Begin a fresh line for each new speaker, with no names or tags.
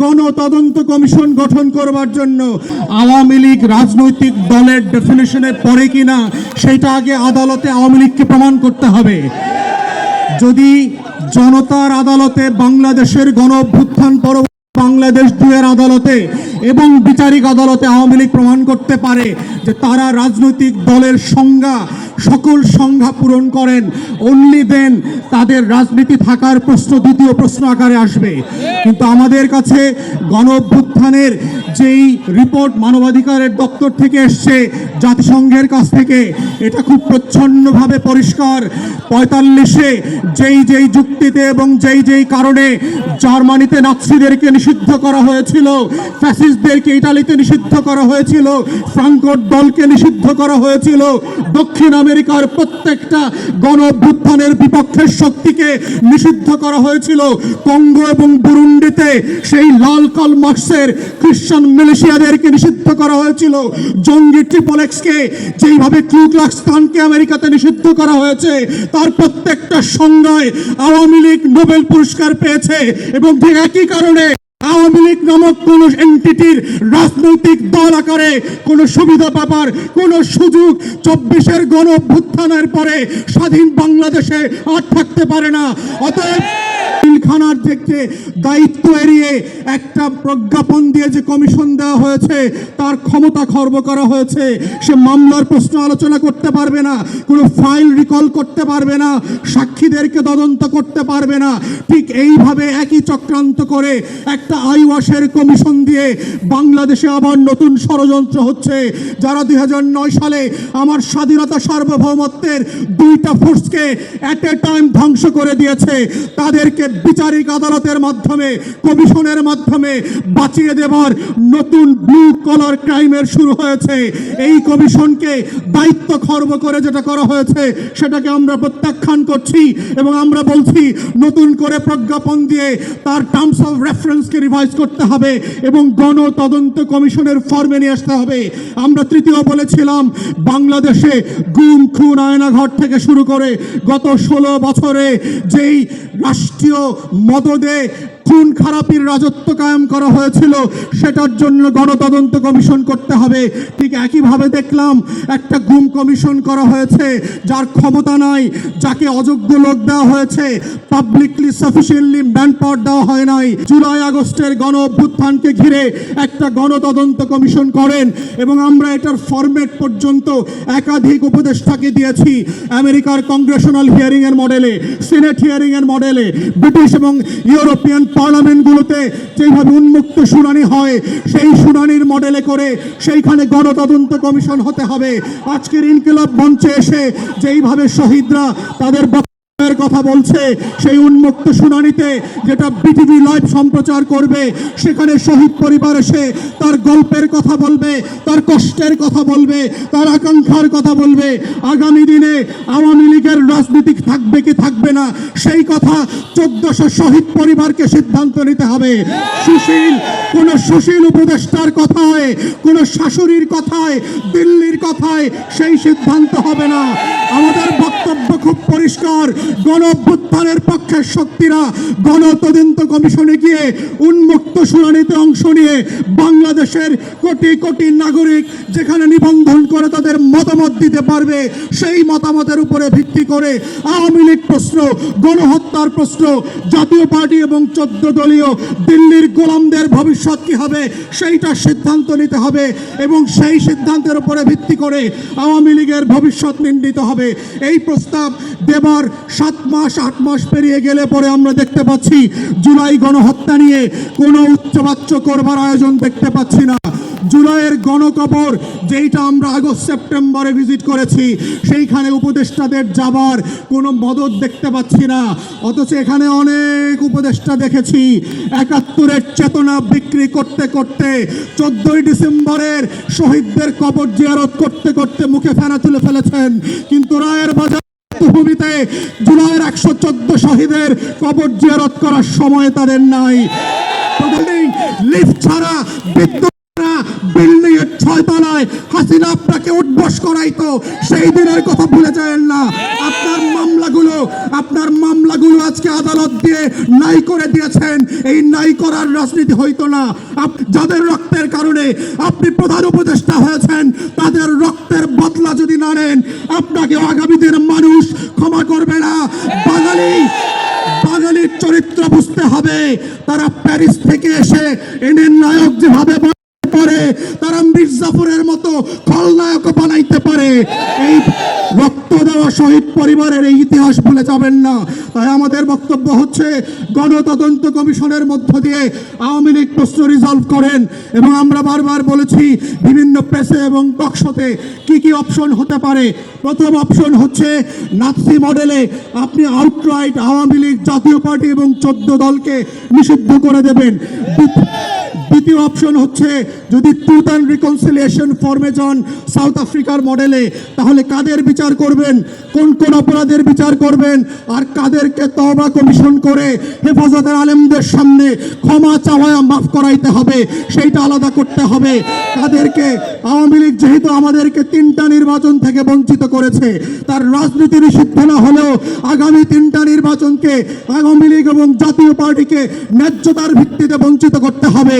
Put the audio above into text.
চারটা গণ তদন্ত কমিশন গঠন করবার জন্য আওয়ামী লীগ রাজনৈতিক দলের ডেফিনেশনে পড়ে কিনা সেটা আগে আদালতে আওয়ামী লীগকে প্রমাণ করতে হবে। যদি জনতার আদালতে বাংলাদেশের গণ অভ্যুত্থান পরবর্তী বাংলাদেশ দুয়ের আদালতে এবং বিচারিক আদালতে আওয়ামী লীগ প্রমাণ করতে পারে যে তারা রাজনৈতিক দলের সংজ্ঞা সকল সংজ্ঞা পূরণ করেন। অনলি দেন তাদের রাজনীতি থাকার প্রশ্ন, দ্বিতীয় প্রশ্ন আকারে আসবে। কিন্তু আমাদের কাছে গণ অভ্যুত্থানের যেই রিপোর্ট মানবাধিকারের দপ্তর থেকে এসছে, জাতিসংঘের কাছ থেকে, এটা খুব প্রচ্ছন্নভাবে পরিষ্কার। পঁয়তাল্লিশে যেই যেই যুক্তিতে এবং যেই যেই কারণে জার্মানিতে নাৎসিদেরকে নিষিদ্ধ করা হয়েছিল, ফ্যাসিস্টদেরকে ইটালিতে নিষিদ্ধ করা হয়েছিল ফ্রাঙ্কোর দলকে নিষিদ্ধ করা হয়েছিল, দক্ষিণ আমেরিকার প্রত্যেকটা গণ বিপক্ষের শক্তিকে নিষিদ্ধ করা হয়েছিল। কঙ্গো এবং বুরুন্ডিতে সেই লাল কাল মার্কসের খ্রিস্টান মিলিশিয়াদেরকে নিষিদ্ধ করা হয়েছিল। জঙ্গি ট্রিপলেক্সকে যেইভাবে ক্লুক্লাক্স খানকে আমেরিকাতে নিষিদ্ধ করা হয়েছে, তার প্রত্যেকটা সংজ্ঞায় আওয়ামী লীগ নোবেল পুরস্কার পেয়েছে এবং একই কারণে আওয়ামী লীগ নামক কোন এন্টিটির রাজনৈতিক দল আকারে কোনো সুবিধা পাবার কোনো সুযোগ চব্বিশের গণ অভ্যুত্থানের পরে স্বাধীন বাংলাদেশে আর থাকতে পারে না। অতএব থেকে দায়িত্ব এড়িয়ে একটা প্রজ্ঞাপন দিয়ে যে কমিশন দেওয়া হয়েছে, তার ক্ষমতা খর্ব করা হয়েছে, সে মামলার প্রশ্ন আলোচনা করতে পারবে না, কোনো ফাইল রিকল করতে পারবে না, সাক্ষীদেরকে তদন্ত করতে পারবে না। ঠিক এইভাবে একই চক্রান্ত করে একটা আইওয়াসের কমিশন দিয়ে বাংলাদেশে আবার নতুন ষড়যন্ত্র হচ্ছে, যারা দুই হাজার নয় সালে আমার স্বাধীনতা সার্বভৌমত্বের দুইটা ফোর্সকে অ্যাট এ টাইম ধ্বংস করে দিয়েছে, তাদেরকে বিচারিক আদালতের মাধ্যমে, কমিশনের মাধ্যমে বাঁচিয়ে দেবার নতুন ব্লু কলার ক্রাইমের শুরু হয়েছে। এই কমিশনকে দায়িত্ব খর্ব করে যেটা করা হয়েছে, সেটাকে আমরা প্রত্যাখ্যান করছি এবং আমরা বলছি, নতুন করে প্রজ্ঞাপন দিয়ে তার টার্মস অফ রেফারেন্সকে রিভাইজ করতে হবে এবং গণ তদন্ত কমিশনের ফর্মে নিয়ে আসতে হবে। আমরা তৃতীয় বলেছিলাম, বাংলাদেশে গুম, খুন, আয়নাঘর থেকে শুরু করে গত ষোলো বছরে যেই রাষ্ট্রীয় day খুন খারাপির রাজত্ব কায়েম করা হয়েছিল, সেটার জন্য গণতদন্ত কমিশন করতে হবে। ঠিক একইভাবে দেখলাম, একটা গুম কমিশন করা হয়েছে, যার ক্ষমতা নাই, যাকে অযোগ্য লোক দেওয়া হয়েছে পাবলিকলি সাফিসিয়েন্টলি ম্যান পাওয়ার দেওয়া হয় নাই। জুলাই আগস্টের গণ অভ্যুত্থানকে ঘিরে একটা গণতদন্ত কমিশন করেন, এবং আমরা এটার ফরম্যাট পর্যন্ত একাধিক উপদেষ্টাকে দিয়েছি। আমেরিকার কংগ্রেশনাল হিয়ারিং এর মডেলে সিনেট হিয়ারিং এর মডেলে ব্রিটিশ এবং ইউরোপিয়ান পার্লামেন্টগুলোতে যেভাবে উন্মুক্ত শুনানি হয়, সেই শুনানির মডেলে করে সেইখানে গণতদন্ত কমিশন হতে হবে। আজকের ইনকিলাব মঞ্চে এসে যেইভাবে শহীদরা তাদের বক্তব্যের কথা বলছে, সেই উন্মুক্ত শুনানিতে যেটা বিটিভি লাইভ সম্প্রচার করবে, সেখানে শহীদ পরিবার এসে তার গল্পের কথা বলবে, তার কষ্টের কথা বলবে, তার আকাঙ্ক্ষার কথা বলবে। আগামী দিনে আওয়ামী লীগের রাজনীতি থাকবে কি থাকবে না, সেই কথা চোদ্দশো শহীদ পরিবারকে সিদ্ধান্ত নিতে হবে। সুশীল, কোন সুশীল উপদেষ্টার কথায়, কোন শাশুড়ির কথায়, দিল্লির কথায় সেই সিদ্ধান্ত হবে না। আমাদের বক্তব্য খুব পরিষ্কার গণ অভ্যুত্থানের পক্ষের শক্তিরা গণ তদন্ত কমিশনে গিয়ে উন্মুক্ত শুনানিতে অংশ নিয়ে বাংলাদেশের কোটি কোটি নাগরিক যেখানে নিবন্ধন করে তাদের মতামত দিতে পারবে, সেই মতামতের উপরে ভিত্তি করে আওয়ামী লীগ প্রশ্ন, গণহত্যার প্রশ্ন, জাতীয় পার্টি এবং চোদ্দ দলীয় দিল্লির গোলামদের ভবিষ্যৎ কি হবে সেইটার সিদ্ধান্ত নিতে হবে এবং সেই সিদ্ধান্তের উপরে ভিত্তি করে আওয়ামী লীগের ভবিষ্যৎ নির্ণীত হবে। এই প্রস্তাব দেবার সাত মাস, আট মাস পেরিয়ে গেলে পরে আমরা দেখতে পাচ্ছি জুলাই গণহত্যা নিয়ে কোনো উচ্চবাচ্য করবার আয়োজন দেখতে পাচ্ছি না। জুলাইয়ের গণকবর যেইটা আমরা আগস্ট, সেপ্টেম্বরে ভিজিট করেছি, সেইখানে উপদেষ্টাদের যাবার কোনো মদত দেখতে পাচ্ছি না। অথচ এখানে অনেক উপদেষ্টা দেখেছি, একাত্তরের চেতনা বিক্রি করতে করতে, চোদ্দই ডিসেম্বরের শহীদদের কবর জিয়ারত করতে করতে মুখে ফেনা তুলে ফেলেছেন। কিন্তু রায়ের বাজার ভূমিতে জুলাইয়ের একশো চোদ্দ শহীদের কবর জিয়ারত করার সময় তাদের নাই। লিফট ছাড়া, বিদ্যুৎ বিল্ডিং এর ছয় তলায় হাসিনা আপনাকে উঠবস করাইতো, সেই দিনের কথা ভুলে যায় না। আপনার মামলাগুলো, আপনার মামলাগুলো আজকে আদালত দিয়ে নাই করে দিয়েছেন। এই নাই করার রাজনীতি হইতো না। যাদের রক্তের কারণে আপনি প্রধান উপদেষ্টা হয়েছেন, তাদের রক্তের বদলা যদি না নেন, আপনাকে আগামী দিনের মানুষ ক্ষমা করবে না। বাঙালি, বাঙালির চরিত্র বুঝতে হবে। তারা প্যারিস থেকে এসে এনের নায়ক যেভাবে পারে, তারা মির্জাফরের মতো খলনায়ক বানাইতে পারে। এই শহীদ পরিবারের এই ইতিহাস ভুলে যাবেন না। তাই আমাদের বক্তব্য হচ্ছে, গণতদন্ত কমিশনের মধ্য দিয়ে আওয়ামী লীগ প্রশ্ন রিজলভ করেন এবং আমরা বারবার বলেছি, বিভিন্ন প্রেসে এবং টকশোতে কি কি অপশন হতে পারে। প্রথম অপশন হচ্ছে নাৎসি মডেলে আপনি আউটরাইট আওয়ামী লীগ জাতীয় পার্টি এবং চোদ্দ দলকে নিষিদ্ধ করে দেবেন। দ্বিতীয় অপশন হচ্ছে, যদি ট্রুথ অ্যান্ড রিকনসিলিয়েশন ফর্মে যান সাউথ আফ্রিকার মডেলে তাহলে কাদের বিচার করবেন? কোন কোন অপরাধের বিচার করবেন? আর কাদেরকে তবা কমিশন করে হেফাজতের আলেমদের সামনে ক্ষমা চাওয়া মাফ করাইতে হবে, সেইটা আলাদা করতে হবে। কাদেরকে আওয়ামী লীগ যেহেতু আমাদেরকে তিনটা নির্বাচন থেকে বঞ্চিত করেছে, তার রাজনীতি নিষিদ্ধ না হলেও আগামী তিনটা নির্বাচনকে আওয়ামী লীগ এবং জাতীয় পার্টিকে ন্যায্যতার ভিত্তিতে বঞ্চিত করতে হবে।